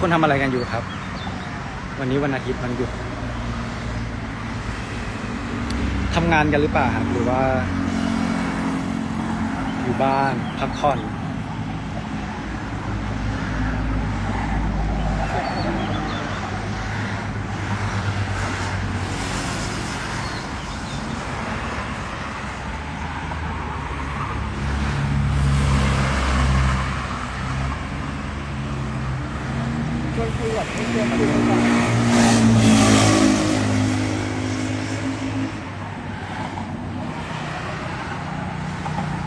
คนทำอะไรกันอยู่ครับ วันนี้วันอาทิตย์วันหยุดทำงานกันหรือเปล่าครับ หรือว่า อยู่บ้านพักผ่อน ชวนคุยกับชวนคุยกัน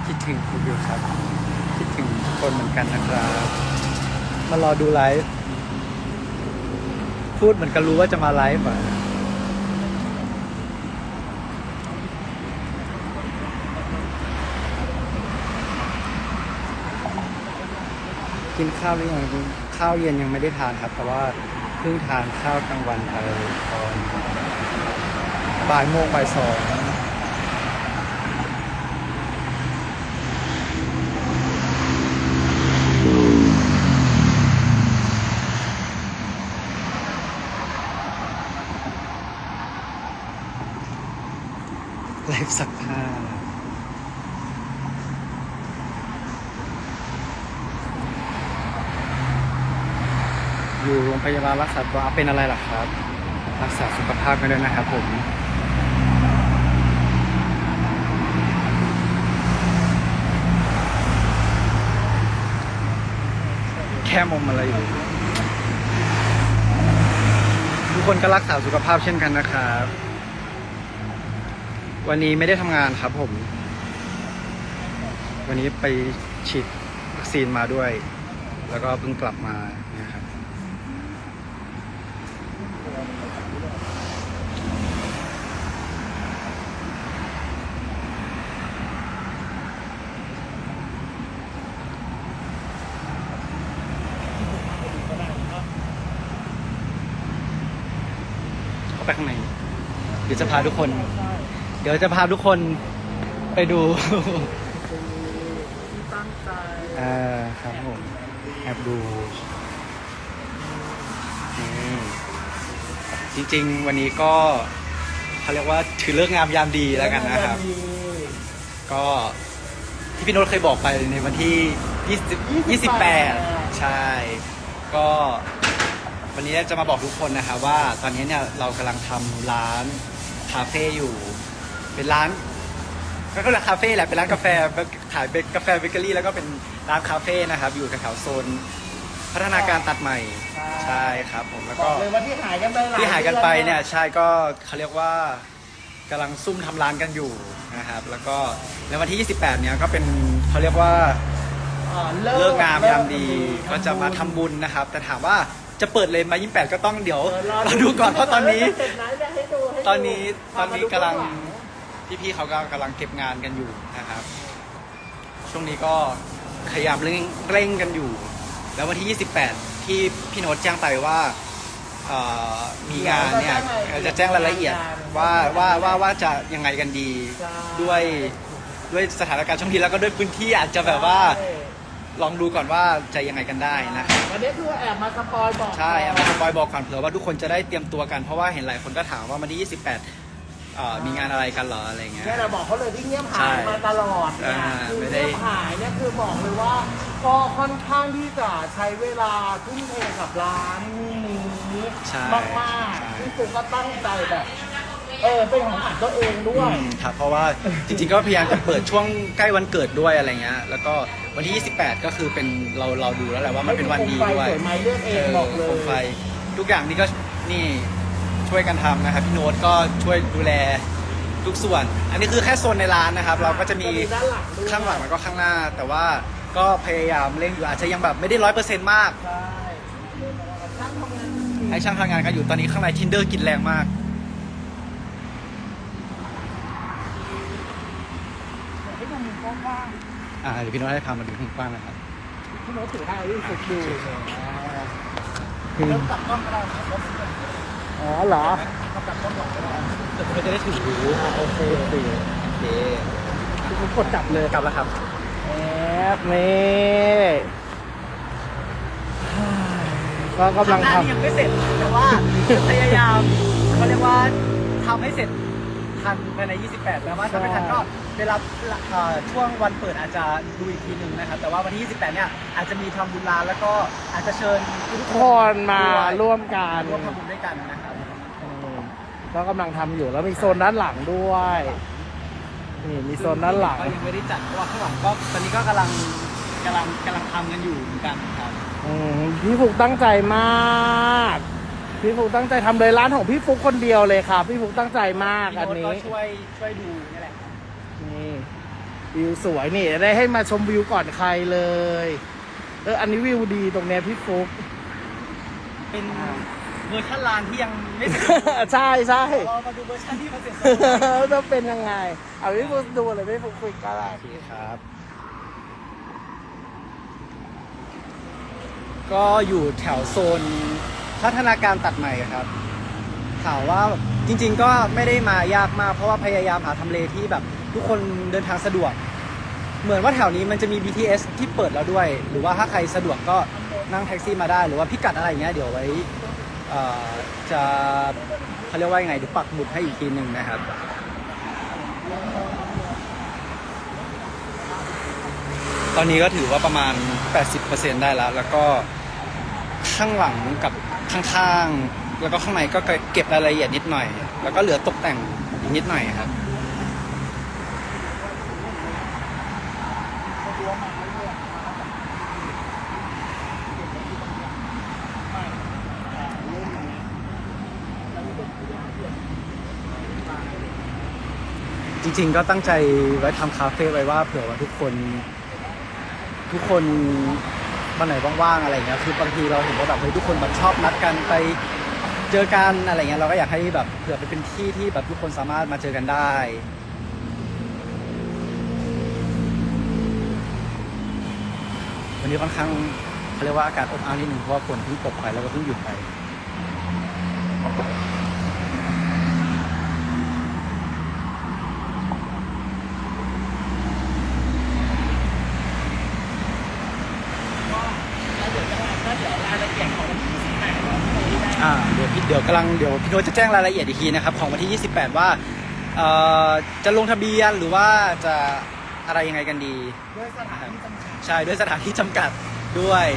คิดถึงคุณอยู่ครับ คิดถึงทุกคนเหมือนกันนะครับ มา รอดูไลฟ์พูดเหมือนกันรู้ว่าจะมาไลฟ์อะกินข้าวหรือยังข้าวเย็นยังไม่ได้ทานครับแต่ว่าเพิ่งทานข้าวกลางวันไปตอนบ่ายโมงบ่ายสอง ฟ์สักผ้าอยู่โรงพยาบาลรักษาตัวเป็นอะไรล่ะครับ รักษาสุขภาพกันด้วยนะครับผมแค่มมอะไรอยู่ ทุกคนก็รักษาสุขภาพเช่นกันนะครับ วันนี้ไม่ได้ทำงานครับผม วันนี้ไปฉีดวัคซีนมาด้วย แล้วก็เพิ่งกลับมาเนี่ยครับเข้าไปข้างในเดี๋ยวจะพาทุกคน เดี๋ยวจะพาทุกคนไปดูตั้งใจอ่าครับผมแอบดูนี่จริง ๆ วันนี้ก็เขาเรียกว่าถือเลิกษ์งามยามดีแล้วกันนะครับ ก็ที่พี่โน้ตเคยบอกไปในวันที่ 20 28 ใช่ ก็วันนี้จะมาบอกทุกคนนะครับว่าตอนนี้เนี่ยเรากำลังทำร้านคาเฟ่อยู่ เป็นร้านก็คือร้านคาเฟ่แหละเป็นร้านกาแฟขายเบเกกาแฟเบเกอรี่แล้วก็เป็นร้านคาเฟ่นะครับ อยู่แถวๆโซน พัฒนาการตัดใหม่ใช่ครับผมแล้วบก็อกเลยว่าที่หายกันไปลที่หายกันไปเนี่ยใช่ก็เขาเรียกว่ากำลังซุ่มทำร้านกันอยู่นะครับ แล้วก็ในวันที่ 28 เนี่ยก็เป็นเขาเรียกว่า อ่าเลิกงามยามดีก็จะมาทำบุญนะครับ แต่ถามว่าจะเปิดเลยไหมา28 ก็ต้องเดี๋ยวเออเราดูก่อนเพราะตอนนี้ เสร็จนะจะให้ดูให้ดูตอนนี้ตอนนี้พามาดูกำลังเบื้อห พี่ๆเขาก็กำลังเก็บงานกันอยู่นะครับ ช่วงนี้ก็พยายามเร่งเร่งกันอยู่ แล้ววันที่ 28 ที่พี่โน้ตแจ้งไปว่าเอ่อมีงานเนี่ยจะแจ้งรายละเอียดว่าว่าว่าว่าจะยังไงกันดีใช่ ด้วยด้วยสถานการณ์ช่วงนี้แล้วก็ด้วยพื้นที่อาจจะแบบว่าใช่ลองดูก่อนว่าจะยังไงกันได้นะครับ วันนี้คือแอบมาสปอยบอกใช่เอามาสปอยบอกก่อนเผื่อว่าทุกคนจะได้เตรียมตัวกัน เพราะว่าเห็นหลายคนก็ถามว่าวันที่28 เอ่อมีงานอะไรกันเหรออะไรเงี้ย เนี่ยเราบอกเขาเลยที่เงียบหายใช่มาตลอดเนี่ยอ่าคือไม่ได้ เงียบหายเนี่ยคือบอกเลยว่าก็ค่อนข้างที่จะใช้เวลาทุ่มเทกับร้านนี้ใช่มากมากใช่ๆที่คือก็ตั้งใจแบบเออเป็นของขวัญตัวเองด้วย อืมครับเพราะว่าจริงๆก็พยายามจะเปิดช่วงใกล้วันเกิดด้วยอะไรเงี้ยแล้วก็วันที่ 28 ก็คือเป็นเราเราดูแล้วแหละว่ามันเป็นวันดีด้วยให้ดูโคมไฟสวยไหมเลือกเองบอกเลย โคมไฟทุกอย่างนี่ก็นี่ ช่วยกันทำนะครับพี่โน้ตก็ช่วยดูแลทุกส่วน อันนี้คือแค่โซนในร้านนะครับ เราก็จะมีด้านหลังด้วยข้างหลังแล้วก็ข้างหน้า แต่ว่าก็พยายามเร่งอยู่อาจจะยังแบบไม่ได้ร้อยเปอร์เซ็นต์มาก ใช่ช่างทำงานให้ช่างทำงานกันอยู่ตอนนี้ข้างในทินเดอร์กินแรงมาก ให้ดูมุมกว้างอ่าเดี๋ยวพี่โน้ตให้พามาดูข้างกว้างนะครับๆพี่โน้ตถือให้รู้สึกดูคือเริ่มกลับกล้องก็ได้ครับ อ๋อเหรอก็จะได้ถืออ่าโอเคโอเคโอเคคุณกดจับเลยกลับแล้วครับแอบนี่ก็กำลังหน้าทำนี้ยังไม่เสร็จแต่ว่าพยายามเขาเรียกว่าทำให้เสร็จทันภายใน 28แม้ว่าถ้าไม่ทันก็ เวลาเอ่อช่วงวันเปิดอาจจะดูอีกทีหนึ่งนะครับ แต่ว่าวันที่ 28 เนี่ยอาจจะมีทำบุญร้านแล้วก็อาจจะเชิญทุกทุกคนมาด้วยร่วมกัน ร่วมทำบุญด้วยกันนะครับ อืมก็กำลังทำอยู่แล้วมีโซนด้านหลังด้วย นี่มีโซนด้านหลัง ก็ยังไม่ได้จัดเพราะว่าข้างหลังก็ตอนนี้ก็กำลังกำลังกำลังทำกันอยู่เหมือนกันครับ อืมพี่ฟุกตั้งใจมาก พี่ฟุกตั้งใจทำเลยร้านของพี่ฟุกคนเดียวเลยค่ะ พี่ฟุกตั้งใจมากพี่อันโน้ตนี้ ก็ช่วยช่วยดูนี่แหละ นี่วิวสวยนี่ได้ให้มาชมวิวก่อนใครเลย เอออันนี้วิวดีตรงเนี้ยพี่ฟุกเป็นเวอร์ชันลานที่ยังไม่เสร็จใช่ใช่รอมาดูเวอร์ชันที่มันเสร็จจะเป็นยังไง เอาพี่ฟุกดูเลยพี่ฟุกคุยกันละครับ ก็อยู่แถวโซนพัฒนาการตัดใหม่ครับถามว่าจริง ๆ ก็ไม่ได้มายากมากเพราะว่าพยายามหาทำเลที่แบบ ทุกคนเดินทางสะดวก เหมือนว่าแถวนี้มันจะมี BTS ที่เปิดแล้วด้วย หรือว่าถ้าใครสะดวกก็นั่งแท็กซี่มาได้ หรือว่าพิกัดอะไรอย่างเงี้ยเดี๋ยวไว้อ่อจะเขาเรียกว่ายังไงเดี๋ยวปักหมุดให้อีกทีหนึ่งนะครับตอนนี้ก็ถือว่าประมาณ 80%ได้แล้ว แล้วก็ข้างหลังกับข้างๆ แล้วก็ข้างในก็เก็บรายละเอียดนิดหน่อย แล้วก็เหลือตกแต่งนิดหน่อยครับ ริง ๆ ก็ตั้งใจไว้ทำคาเฟ่ไว้ว่าเผื่อว่าทุกคน ทุกคนวันไหนว่างๆอะไรเงี้ยคือบางทีเราเห็นว่าแบบเฮ้ยทุกคนแบบชอบนัดกันไปเจอกันอะไรเงี้ยเราก็อยากให้แบบเผื่อไปเป็นที่ที่แบบทุกคนสามารถมาเจอกันได้วันนี้ค่อนข้างเขาเรียกว่าอากาศอบอ้าวนิดนึงเพราะว่าฝนเพิ่งตกไปแล้วก็เพิ่งหยุดไป อ่าเดี๋ยวพี่เดี๋ยว กำลังเดี๋ยวพี่โน้ตจะแจ้งรายละเอียดอีกทีนะครับของวันที่ 28 ว่าเอ่อจะลงทะเบียนหรือว่าจะอะไรยังไงกันดี ด้วยสถานที่จำกัดใช่ด้วยสถานที่จำกัดด้วย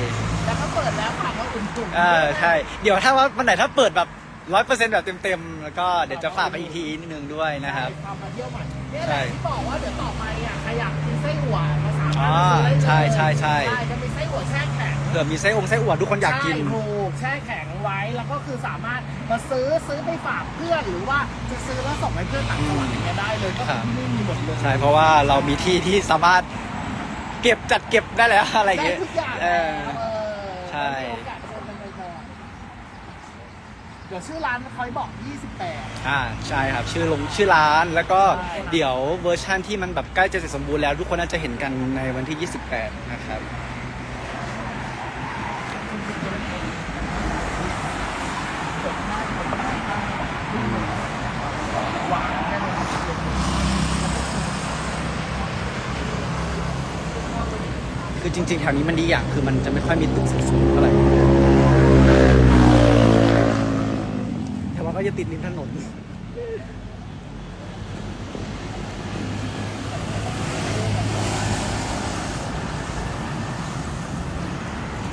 แล้วก็เปิดแล้วค่ะว่าอุ่นๆเออใช่เดี๋ยวถ้าว่าวันไหนถ้าเปิดแบบร้อยเปอร์เซ็นต์แบบเต็มๆ แล้วก็เดี๋ยวจะฝากไปอีกทีนิดนึงด้วยนะครับพามาเที่ยวใหม่เนี่ยใช่แหละที่บอกว่าเดี๋ยวต่อไปอะใครอยากกินไส้อั่วมาสามารถอ่ามาซื้อได้เลยใช่ใช่ใช่ใช่จะมีไส้อั่วแช่แข็งเผื่อมีไส้องค์ไส้อวดทุกคนอยากกิน ใช่ถูกแช่แข็งไว้แล้วก็คือสามารถมาซื้อซื้อไปฝากเพื่อนหรือว่าจะซื้อแล้วส่งให้เพื่อนต่างจังหวัดอย่างเงี้ยได้เลยก็ครับที่นี่มีหมดเลย ใช่เพราะว่าเรามีที่ที่สามารถเก็บจัดเก็บได้แล้วอะไรอย่างได้เงี้ยทุกอย่างเอแล้วอ เออใช่ มีโอกาสเชิญกันบ่อยๆเดี๋ยวชื่อร้านคอยบอก 28 อ่าใช่ครับชื่อลงชื่อร้านแล้วก็ใช่ เดี๋ยวเวอร์ชั่นที่มันแบบใกล้จะเสร็จสมบูรณ์แล้ว ทุกคนน่าจะเห็นกันในวันที่ 28 นะครับ จริงๆแถวนี้มันดีอย่างคือมันจะไม่ค่อยมีตึกสูงๆเท่าไหร่แต่ว่าก็จะติดริมถนน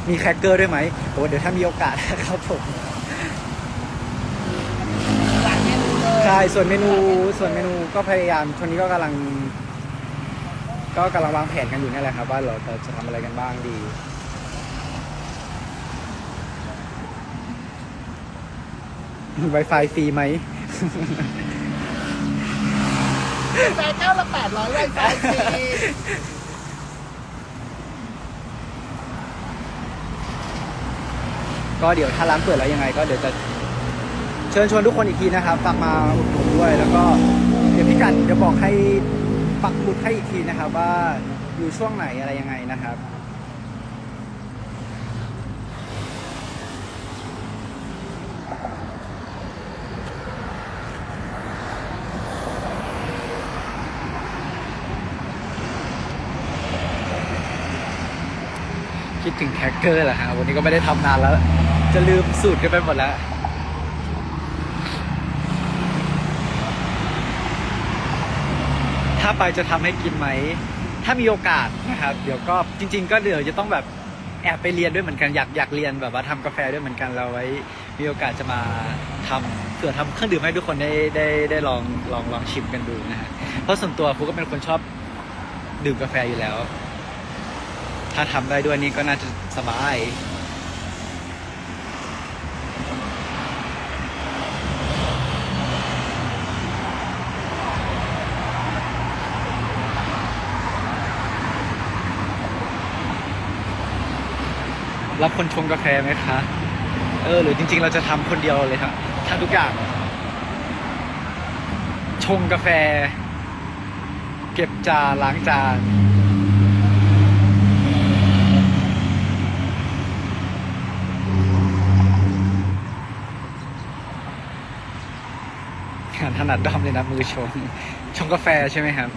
มีแครกเกอร์ด้วยไหมโอ้เดี๋ยวถ้ามีโอกาสครับผมใช่ส่วนเมนูส่วนเมนูก็พยายามช่วงนี้ก็กำลัง ก็กำลังวางแผนกันอยู่นี่แหละครับ ว่าเราจะทำอะไรกันบ้างดี Wi-Fi ฟรีไหมไฟแก้วละ800ไวไฟฟรีก็เดี๋ยวถ้าร้านเปิดแล้วยังไง ก็เดี๋ยวจะเชิญชวนทุกคนอีกทีนะครับฝากมาอุดหนุนด้วย แล้วก็เดี๋ยวพี่กัดจะบอกให้ ปักหมุดให้อีกทีนะครับว่าอยู่ช่วงไหนอะไรยังไงนะครับคิดถึงแคคเกอร์แหละฮะวันนี้ก็ไม่ได้ทำนานแล้ว จะลืมสูตรกันไปหมดแล้ว ถ้าไปจะทำให้กินไหม ถ้ามีโอกาสนะครับ เดี๋ยวก็จริง ๆ ก็เดี๋ยวจะต้องแบบแอบไปเรียนด้วยเหมือนกันอยากอยากเรียนแบบว่าทำกาแฟด้วยเหมือนกันเราไว้มีโอกาสจะมาทำเผื่อทำเครื่องดื่มให้ทุกคนได้ได้ได้ลองลองลองชิมกันดูนะฮะเพราะส่วนตัวฟุกก็เป็นคนชอบดื่มกาแฟอยู่แล้ว ถ้าทำได้ด้วยนี่ก็น่าจะสบาย รับคนชงกาแฟไหมคะ เออ หรือจริง ๆ เราจะทำคนเดียวเลยครับทำทุกอย่าง ชงกาแฟ เก็บจานล้างจานงานถนัดดอมเลยนะมือชง ชงกาแฟใช่ไหมครับ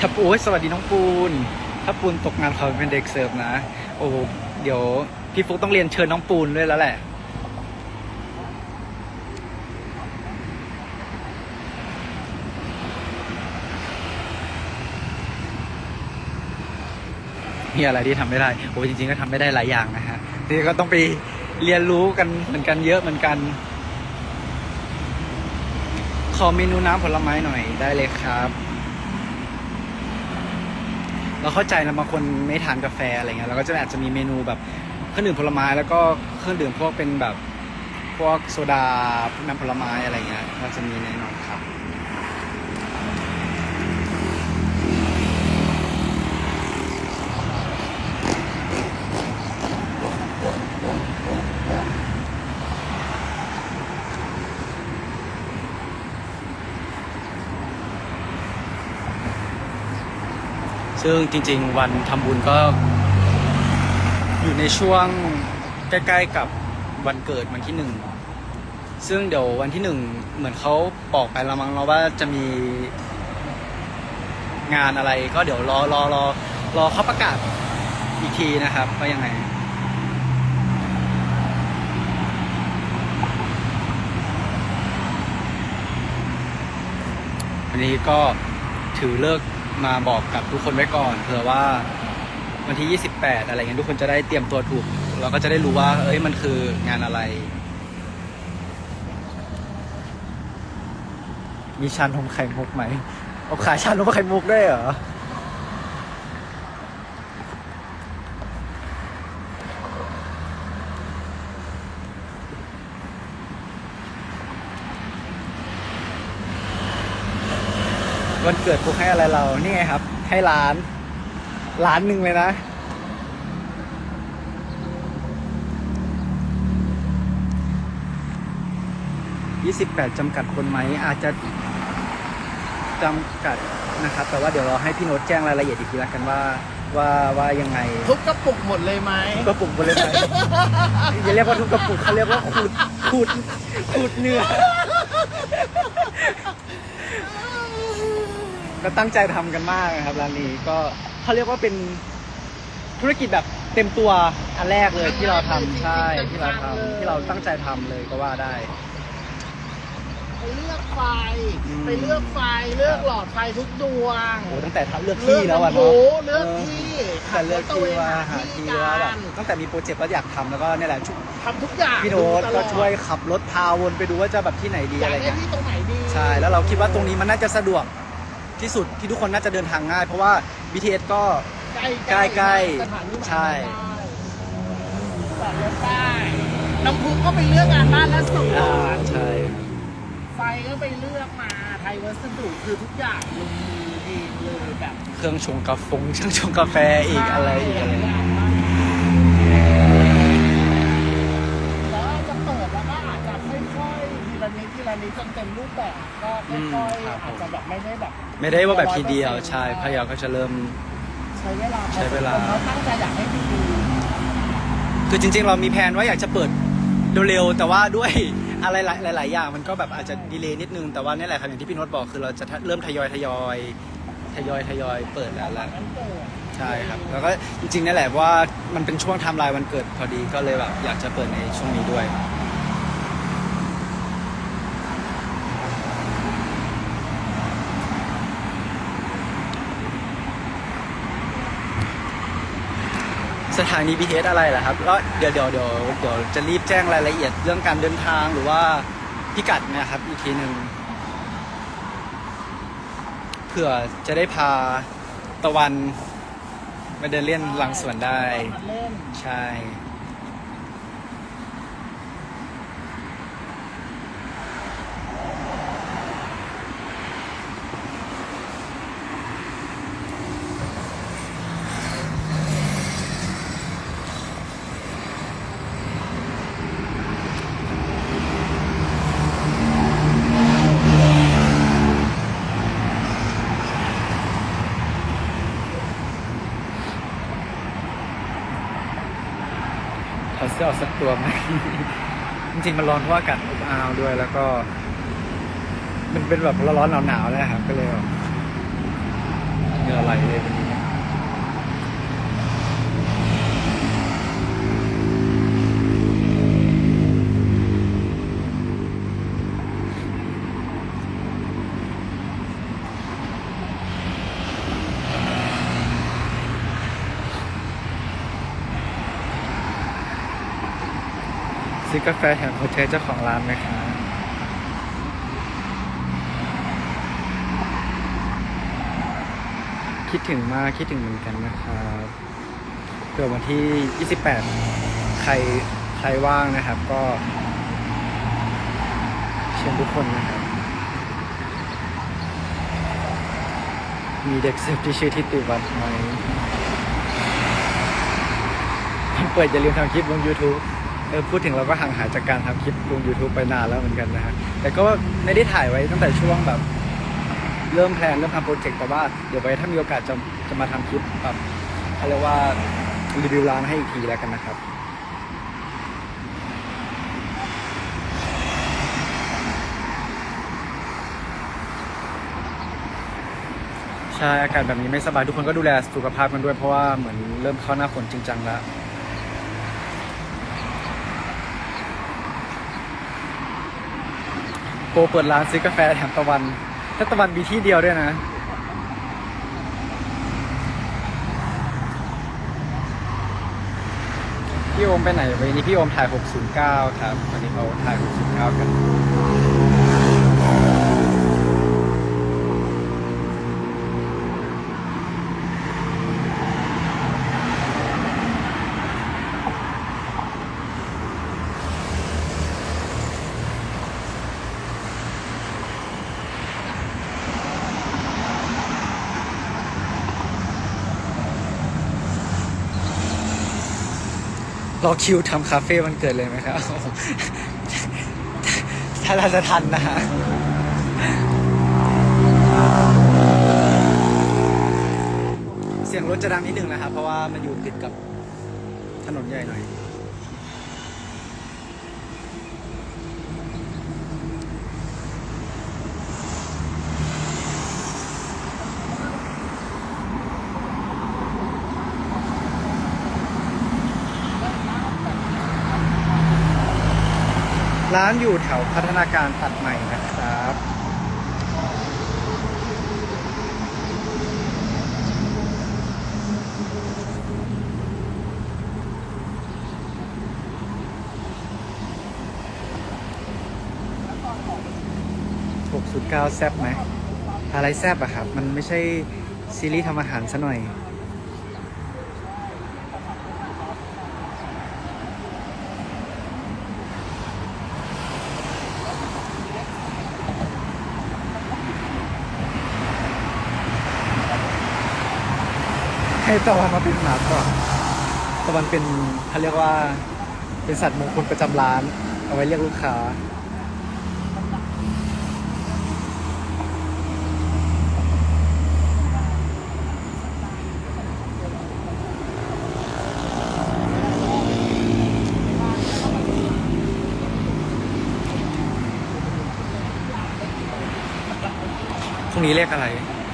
ถ้าปูสวัสดีน้องปูนถ้าปูนตกงานเขาเป็นเด็กเสิร์ฟนะ โอ้โหเดี๋ยวพี่ฟุกต้องเรียนเชิญน้องปูนด้วยแล้วแหละ มีอะไรที่ทำไม่ได้โอ้จริงๆก็ทำไม่ได้หลายอย่างนะฮะนี่ก็ต้องไปเรียนรู้กันเหมือนกันเยอะเหมือนกัน ขอเมนูน้ำผลไม้หน่อยได้เลยครับ เราเข้าใจนะบางคนไม่ทานกาแฟอะไรเงี้ยเราก็จะอาจจะมีเมนูแบบเครื่องดื่มผลไม้แล้วก็เครื่องดื่มพวกเป็นแบบพวกโซดาพวกน้ำผลไม้อะไรเงี้ยเราจะมีแน่นอนครับ ซึ่งจริง ๆ วันทำบุญก็ อยู่ในช่วงใกล้ๆกับวันเกิดวันที่หนึ่งซึ่งเดี๋ยววันที่หนึ่งเหมือนเขาบอกไปล้วมั้งเราว่าจะมีงานอะไรก็เดี๋ยวรอรอรอรอเขาประกาศอีกทีนะครับว่ายังไงวันนี้ก็ถือเลิก มาบอกกับทุกคนไว้ก่อนเผื่อว่าวันที่ 28 อะไรเงี้ยทุกคนจะได้เตรียมตัวถูก เราก็จะได้รู้ว่า เอ้ยมันคืองานอะไร มีชานมไข่มุกไหมเอาขายชานมไข่มุกได้เหรอ เกิดพวกให้อะไรเรา นี่ไงครับ ให้ร้านร้านหนึ่งเลยนะ ยี่สิบแปดจำกัดคนไหม อาจจะจำกัดนะครับ แต่ว่าเดี๋ยวเราให้พี่โน้ตแจ้งรายละเอียดอีกทีละกันว่า ว่าว่ายังไง ทุกกระปุกหมดเลยไหม ทุกกระปุกบนเลยไหมอย่าเรียกว่าทุกกระปุกเขาเรียกว่าขูดขูดขูดเนื้อ ก็ตั้งใจทำกันมากนะครับร้านนี้ก็เขาเรียกว่าเป็นธุรกิจแบบเต็มตัวอันแรกเลยที่เราทำใช่ที่เราทำที่เราตั้งใจทำเลยก็ว่าได้ไปเลือกไฟอืมไปเลือกไฟเลือกหลอดไฟทุกดวงโอ้ตั้งแต่เลือกที่แล้วอะเลืเนาะอกเลือกที่แต่เลือกที่ว่าหาขับรถตระเวนที่หว่าแบบที่ตั้งแต่มีโปรเจกต์แล้วอยากทำแล้วก็เนี่ยแหละชุทำทุกอย่างพี่โน้ตดูตลก็อดช่วยขับรถพาวนไปดูว่าจะแบบที่ไหนดีอยาอะกไรได้เงี้ยที่ตรงไหนดีใช่แล้วเราคิดว่าตรงนี้มันน่าจะสะดวก ที่สุดที่ทุกคนน่าจะเดินทางง่าย เพราะว่า BTS ก็ ใกล้ใกล้ๆสถานีใช่ จอดรถได้น้ำพุก็ไปเลือกงานบ้านและสวนอ่าใช่ ไฟก็ไปเลือกมา ไทยวัสดุคือทุกอย่างลงมือเองเลยแบบเครื่องชงกาแฟเครื่องชงกาแฟอีกอะไรอีกอะไรแล้วจะเปิดแล้วก็อาจจะค่อยๆทีละ นิดทีละนิดจนเต็มรูปแบบก็ค่อยๆอาจจะแบบไม่ได้แบบ ไม่ได้ว่าแบบทีเดียวใช่พะเยาก็จะเริ่ม ใช้เวลาใช้เวลา เขาตั้งใจอยากให้ดูคือจริง ๆ เรามีแผนว่าอยากจะเปิดเร็วๆแต่ว่าด้วยอะไรหลายหลายๆอย่างมันก็แบบอาจจะดีเลย์นิดนึงแต่ว่านี่แหละครับอย่างที่พี่โน้ตบอกคือเราจะเริ่มทยอยทยอยทยอยทยอยเปิดแล้วแหละมันเกิดใช่ครับ แล้วก็จริงๆนั่นแหละว่ามันเป็นช่วงไทม์ไลน์วันเกิดพอดีก็เลยแบบอยากจะเปิดในช่วงนี้ด้วย สถานี BTS อะไรล่ะครับก็เดี๋ยวเดี๋ยวเดี๋ยวเดี๋ยวจะรีบแจ้งรายละเอียดเรื่องการเดินทางหรือว่าพิกัดนะครับอีกทีหนึ่งเผื่อจะได้พาตะวันมาเดินเล่นหลังสวนได้มาเล่น ใช่ ถอดเสื้อออกสักตัวไหม จริงๆมันร้อนเพราะว่าอากาศอบอ้าวด้วยแล้วก็ มันเป็นแบบร้อนๆหนาวๆนะครับก็เลยแบบเหงื่อไหลเลยเป็น ซื้อกาแฟแถมหัวใจเจ้าของร้านไหมครับคิดถึงมากคิดถึงเหมือนกันนะครับเกิดวันที่ 28 ใครใครว่างนะครับก็ เชิญทุกคนนะครับ มีเด็กเสิร์ฟที่ชื่อทิติวัฒน์ไหมเปิดอย่าลืมทำคลิปลง YouTube เออพูดถึงเราก็ห่างหายจากการทำคลิปลง YouTube ไปนานแล้วเหมือนกันนะฮะแต่ก็ไม่ได้ถ่ายไว้ตั้งแต่ช่วงแบบ เริ่มแพลนเริ่มทำโปรเจกต์แต่ว่าเดี๋ยวไปถ้ามีโอกาสจะจะมาทำคลิปแบบเขาเรียกว่ารีวิวร้านให้อีกทีแล้วกันนะครับใช่อากาศแบบนี้ไม่สบายทุกคนก็ดูแลสุขภาพกันด้วยเพราะว่าเหมือนเริ่มเข้าหน้าฝนจริงจังแล้ว โป รเปิดร้านซื้อกาแฟแถมตะวัน ถ้าตะวันมีที่เดียวด้วยนะ พี่โอมไปไหนวันนี้พี่โอมถ่าย 609 ครับ วันนี้เขาถ่าย 609 กัน รอคิวทำคาเฟ่มันเกิดเลยไหมครับ ถ้าเราจะทันนะฮะเสียงรถจะดังนิดนึงนะครับ เพราะว่ามันอยู่ติดกับถนนใหญ่หน่อย ร้านอยู่แถวพัฒนาการตัดใหม่นะครับหกสุดเก้าแซบไหมอะไรแซบอะครับ มันไม่ใช่ซีรีส์ทำอาหารซะหน่อย ให้ตะวันมาเป็นหมาก่อนตะวันเป็นเขาเรียกว่าเป็นสัตว์มงคลประจำร้าน เอาไว้เรียกลูกค้า พรุ่งนี้เลขอะไร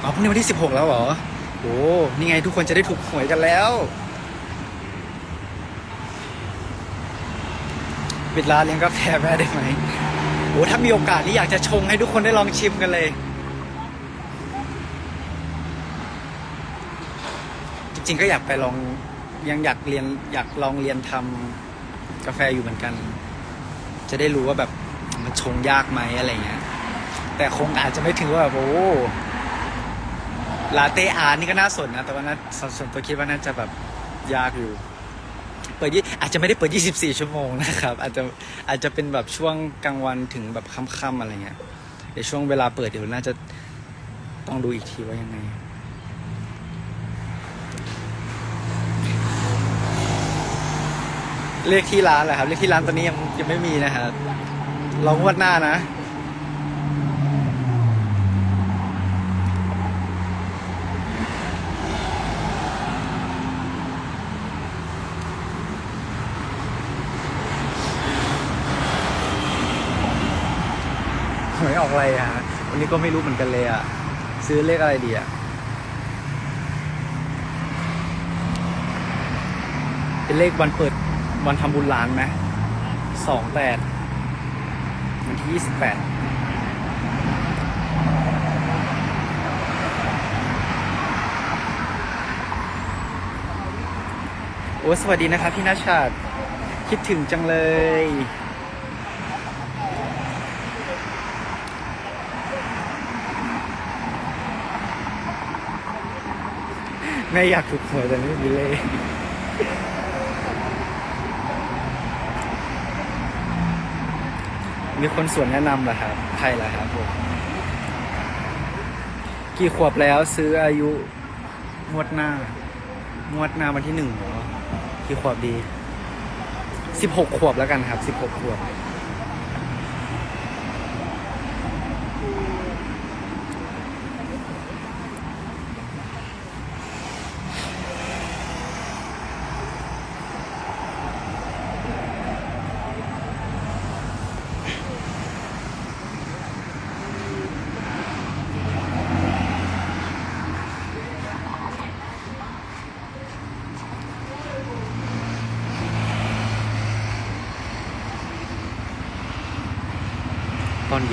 อ๋อ พรุ่งนี้วันที่ 16 แล้วเหรอ โอ้นี่ไงทุกคนจะได้ถูกหวยกันแล้วปิดร้านเลี้ยงกาแฟแม่ได้ไหมโอ้ถ้ามีโอกาสนี่อยากจะชงให้ทุกคนได้ลองชิมกันเลย จริงๆก็อยากไปลองยังอยากเรียนอยากลองเรียนทำกาแฟอยู่เหมือนกัน จะได้รู้ว่าแบบมันชงยากไหมอะไรเงี้ย แต่คงอาจจะไม่ถึงว่าแบบโอ้ ลาเต้อาร์นี่ก็น่าสนนะ แต่ว่าน่าส่วนตัวคิดว่าน่าจะแบบยากอยู่ เปิดยี่อาจจะไม่ได้เปิด 24 ชั่วโมงนะครับ อาจจะอาจจะเป็นแบบช่วงกลางวันถึงแบบค่ำๆอะไรเงี้ยในช่วงเวลาเปิดเดี๋ยวน่าจะต้องดูอีกทีว่ายังไงเลขที่ร้านแหละครับเลขที่ร้านตอนนี้ยังยังไม่มีนะครับลองงวดหน้านะ อะไรอะฮะวันนี้ก็ไม่รู้เหมือนกันเลยอะซื้อเลขอะไรดีอะเป็นเลขวันเปิดวันทำบุญร้านไหมสองแปดวันที่ยี่สิบแปดโอ้สวัสดีนะครับพี่นาชาติ คิดถึงจังเลย แม่อยากถูกหวยแต่ไม่มีเลขมีคนส่วนแนะนำเหรอครับ ใครล่ะครับผม กี่ขวบแล้วซื้ออายุงวดหน้างวดหน้าวันที่หนึ่งเหรอ กี่ขวบดี สิบหกขวบแล้วกันครับ สิบหกขวบ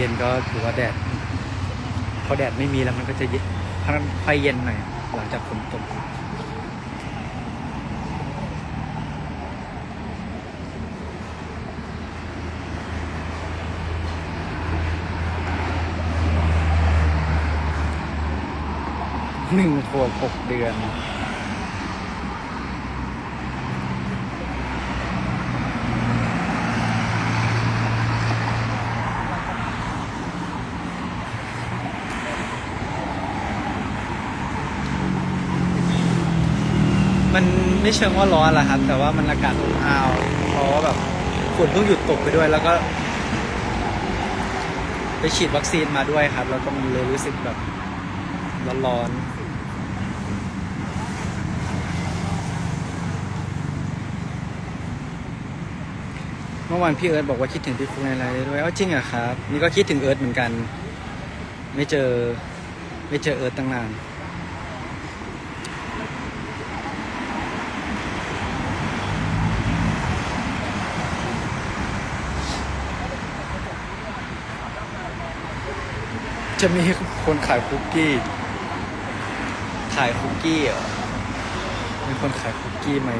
ย็นก็ถือว่าแดดพอแดดไม่มีแล้วมันก็จะเย็นค่อยเย็นหน่อยหลังจากฝนตกหนึ่งขวบหกเดือน มัน ไม่เชิงว่าร้อนแหละครับ แต่ว่ามันอากาศอบอ้าวเพราะว่าแบบฝนเพิ่งหยุดตกไปด้วย แล้วก็ ไปฉีดวัคซีนมาด้วยครับ แล้วก็มันเลยรู้สึกแบบร้อนๆเมื่อวานพี่เอิร์ธบอกว่าคิดถึงพี่ฟุกในไลน์ด้วยเอ้าจริงเหรอครับ นี่ก็คิดถึงเอิร์ธเหมือนกัน ไม่เจอ ไม่เจอเอิร์ธตั้งนาน จะมีคนขายคุกกี้ ขายคุกกี้เหรอมีคนขายคุกกี้ไหม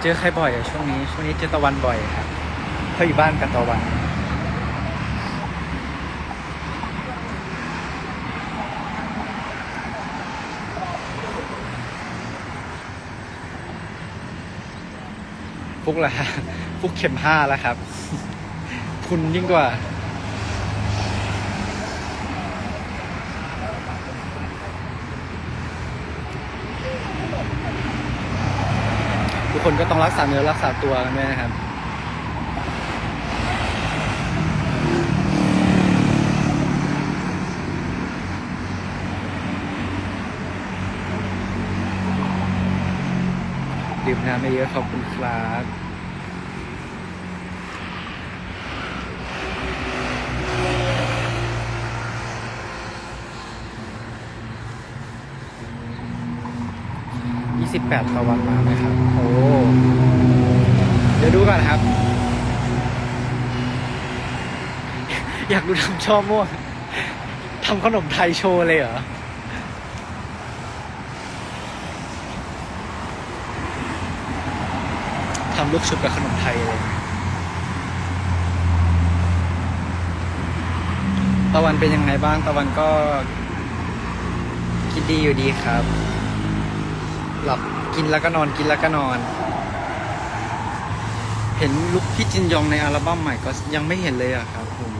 เจอใครบ่อยอะช่วงนี้ ช่วงนี้เจอตะวันบ่อยครับเพราอยู่บ้านกับตะวัน ฟุกละฮะฟุกเข็มห้าแล้วครับ คุณยิ่งกว่า ทุกคนก็ต้องรักษาเนื้อรักษาตัวกันด้วยนะครับ มน้ำไม่เยอะขอบคุณครับยี่สิบแปดตะวันมาไหมครับ โอ้ เดี๋ยวดูก่อนครับ อยากดูทำช่อม่วงทำขนมไทยโชว์เลยเหรอ ทำลูกชุบกับขนมไทยเลยตะวันเป็นยังไงบ้างตะวันก็ คิดดีอยู่ดีครับ หลับกินแล้วก็นอนกินแล้วก็นอน เห็นลุคพี่จินยองในอัลบั้มใหม่ก็ยังไม่เห็นเลยอะครับผม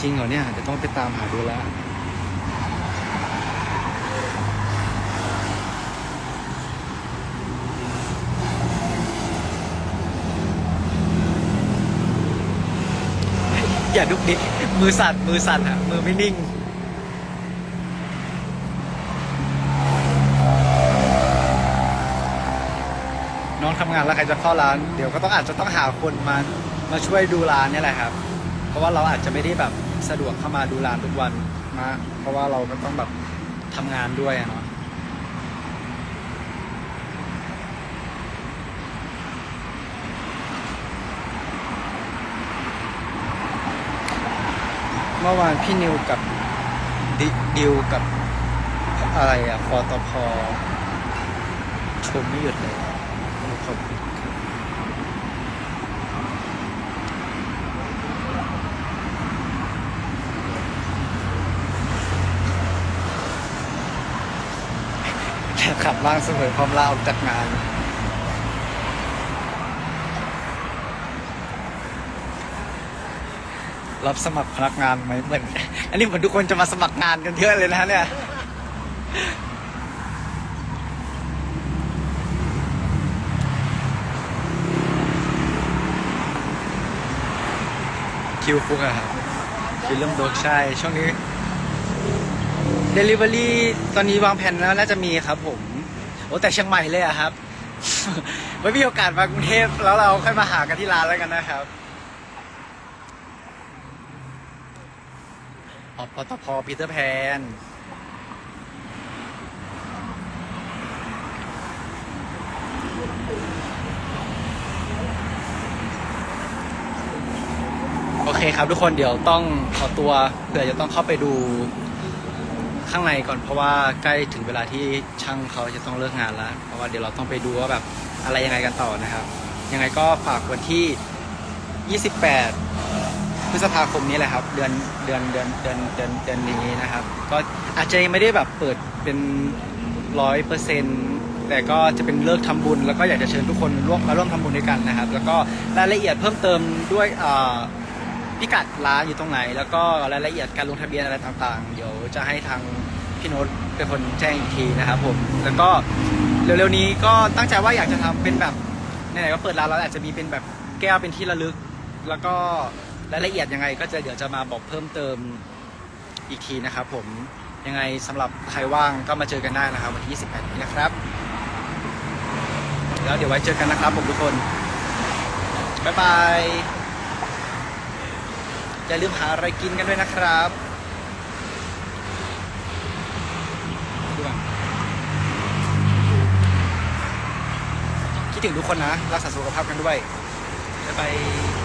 จริงเหรอเนี่ยเดี๋ยวต้องไปตามหาดูแล้ว อย่าดุกดิกมือสั่นมือสั่นอะมือไม่นิ่ง น้องทำงานแล้วใครจะเข้าร้าน เดี๋ยวก็ต้องอาจจะต้องหาคนมามาช่วยดูร้านเนี่ยแหละครับ เพราะว่าเราอาจจะไม่ได้แบบสะดวกเข้ามาดูร้านทุกวันนะเพราะว่าเราก็ต้องแบบทำงานด้วยอะเนาะ เมื่อวานพี่นิวกับดิดิวกับอะไรอะฟอตพอชมไม่หยุดเลยขอบคุณครับแค่ขับล่างเสมอพร้อมลาออกจากงาน รับสมัครพนักงานไหมเหมือนอันนี้เหมือนทุกคนจะมาสมัครงานกันเยอะเลยนะเนี่ยคิวฟุกอะครับคิวเริ่มโดกใช่ช่วงนี้ Delivery ตอนนี้วางแผนแล้วน่าจะมีครับผม โอ้แต่เชียงใหม่เลยอะครับ ไว้มีโอกาสมากรุงเทพแล้วเราค่อยมาหากันที่ร้านแล้วกันนะครับ อปตพปีเตอร์แพนโอเคครับทุกคนเดี๋ยวต้องขอตัวเผื่อจะต้องเข้าไปดูข้างในก่อนเพราะว่าใกล้ถึงเวลาที่ช่างเขาจะต้องเลิกงานแล้ว เพราะว่าเดี๋ยวเราต้องไปดูว่าแบบอะไรยังไงกันต่อนะครับ ยังไงก็ฝากวันที่ 28 พฤษภาคมนี้แหละครับ เดือนเดือนเดือนเดือนเดือนเดือนนี้นะครับ ก็อาจจะยังไม่ได้แบบเปิดเป็นร้อยเปอร์เซ็นต์แต่ก็จะเป็นเลิกทำบุญ แล้วก็อยากจะเชิญทุกคนร่วมมาร่วมทำบุญด้วยกันนะครับ แล้วก็รายละเอียดเพิ่มเติมด้วยพิกัดร้านอยู่ตรงไหน แล้วก็รายละเอียดการลงทะเบียนอะไรต่างๆ เดี๋ยวจะให้ทางพี่โน้ตเป็นคนแจ้งอีกทีนะครับผมแล้วก็เร็วๆนี้ก็ตั้งใจว่าอยากจะทำเป็นแบบไหนๆก็เปิดร้านแล้วอาจจะมีเป็นแบบแก้วเป็นที่ระลึก แล้วก็ รายละเอียดยังไงก็จะเดี๋ยวจะมาบอกเพิ่มเติมอีกทีนะครับผมยังไงสำหรับใครว่างก็มาเจอกันได้นะครับ วันที่ 28 นี้นะครับ แล้วเดี๋ยวไว้เจอกันนะครับผมทุกคน บ๊ายบาย อย่าลืมหาอะไรกินกันด้วยนะครับดูก่อนคิดถึงทุกคนนะ รักษาสุขภาพกันด้วย บ๊ายบาย